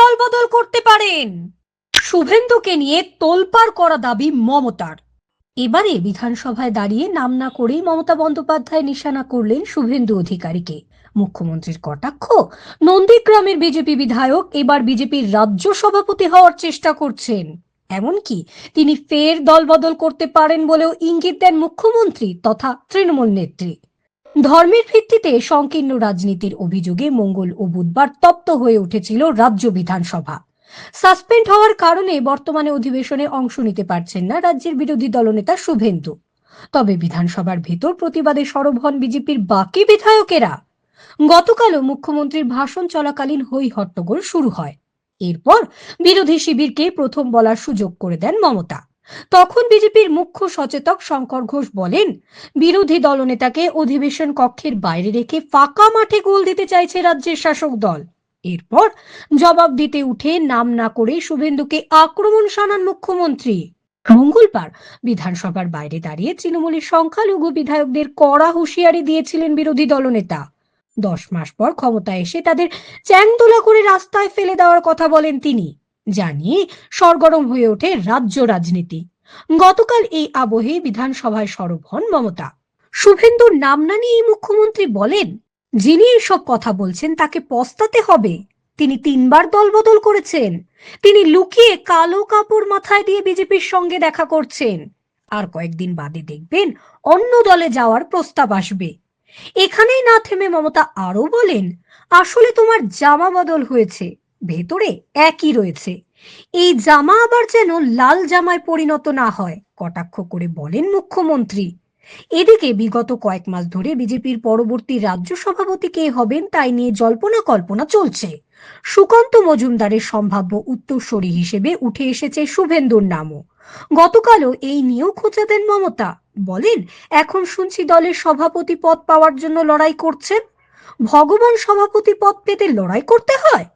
দলবদল করতে পারেন। শুভেন্দুকে নিয়ে তোলপাড় করা দাবি মমতার। এবারে বিধানসভায় দাঁড়িয়ে নাম না করেই মমতা বন্দ্যোপাধ্যায় নিশানা করলেন শুভেন্দু অধিকারীকে। মুখ্যমন্ত্রীর কটাক্ষ? নন্দীগ্রামের বিজেপি বিধায়ক এবার বিজেপির রাজ্য সভাপতি হওয়ার চেষ্টা করছেন। এমনকি তিনি ফের দলবদল করতে পারেন বলেও ইঙ্গিত দেন মুখ্যমন্ত্রী তথা তৃণমূল নেত্রী। ধর্মের ভিত্তিতে সংকীর্ণ রাজনীতির অভিযোগে মঙ্গল ও বুধবার তপ্ত হয়ে উঠেছিল রাজ্য বিধানসভা। সাসপেন্ড হওয়ার কারণে বর্তমানে অধিবেশনে অংশ নিতে পারছেন না রাজ্যের বিরোধী দলনেতা শুভেন্দু। তবে বিধানসভার ভেতর প্রতিবাদে সরব হন বিজেপির বাকি বিধায়কেরা। গতকালও মুখ্যমন্ত্রীর ভাষণ চলাকালীন হই হট্টগোল শুরু হয়। এরপর বিরোধী শিবিরকে প্রথম বলার সুযোগ করে দেন মমতা। তখন বিজেপির মুখ্য সচেতক শঙ্কর ঘোষ বলেন, বিরোধী দলনেতাকে অধিবেশন কক্ষের বাইরে রেখে ফাঁকা মাঠে গোল দিতে চাইছে রাজ্যের শাসক দল। এরপর জবাব দিতে উঠে নাম না করে শুভেন্দুকে আক্রমণ শানান মুখ্যমন্ত্রী। মঙ্গলবার বিধানসভার বাইরে দাঁড়িয়ে তৃণমূলের সংখ্যালঘু বিধায়কদের কড়া হুঁশিয়ারি দিয়েছিলেন বিরোধী দলনেতা। দশ মাস পর ক্ষমতায় এসে তাদের চ্যাংদোলা করে রাস্তায় ফেলে দেওয়ার কথা বলেন তিনি। জানিয়ে সরগরম হয়ে ওঠে রাজ্য রাজনীতি। গতকাল এই আবহে বিধানসভায় সরব হন মমতা। শুভেন্দুর নাম না নিয়ে মুখ্যমন্ত্রী বলেন, যিনি এসব কথা বলছেন তাকে পস্তাতে হবে। তিনি তিনবার দলবদল করেছেন। তিনি লুকিয়ে কালো কাপড় মাথায় দিয়ে বিজেপির সঙ্গে দেখা করছেন। আর কয়েকদিন বাদে দেখবেন অন্য দলে যাওয়ার প্রস্তাব আসবে। এখানেই না থেমে মমতা আরও বলেন, আসলে তোমার জামা বদল হয়েছে। ভেতরে একই রয়েছে। এই জামা আবার যেন লাল জামায় পরিণত না হয়, কটাক্ষ করে বলেন মুখ্যমন্ত্রী। এদিকে বিগত কয়েক মাস ধরে বিজেপির পরবর্তী রাজ্য সভাপতি কে হবেন তাই নিয়ে জল্পনা কল্পনা চলছে। সুকান্ত মজুমদারের সম্ভাব্য উত্তরসূরি হিসেবে উঠে এসেছে শুভেন্দুর নামও। গতকালও এই নিয়েও খোঁচা দেন মমতা। বলেন, এখন শুনছি দলের সভাপতি পদ পাওয়ার জন্য লড়াই করছেন। ভগবান সভাপতি পদ পেতে লড়াই করতে হয়?